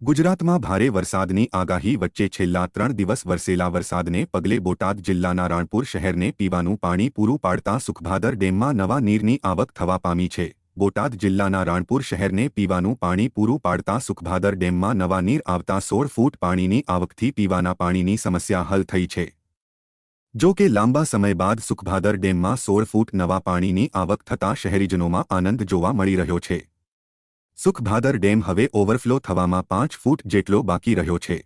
ગુજરાતમાં ભારે વરસાદની આગાહી વચ્ચે છેલ્લા ત્રણ દિવસ વરસેલા વરસાદને પગલે બોટાદ જિલ્લાના રાણપુર શહેરને પીવાનું પાણી પૂરું પાડતા સુખભાદર ડેમમાં નવા નીરની આવક થવા પામી છે. બોટાદ જિલ્લાના રાણપુર શહેરને પીવાનું પાણી પૂરું પાડતા સુખભાદર ડેમમાં નવા નીર આવતા સોળ ફૂટ પાણીની આવકથી પીવાના પાણીની સમસ્યા હલ થઈ છે. જો કે લાંબા સમય બાદ સુખભાદર ડેમમાં સોળ ફૂટ નવા પાણીની આવક થતાં શહેરીજનોમાં આનંદ જોવા મળી રહ્યો છે. સુખભાદર ડેમ હવે ઓવરફ્લો થવામાં પાંચ ફૂટ જેટલો બાકી રહ્યો છે.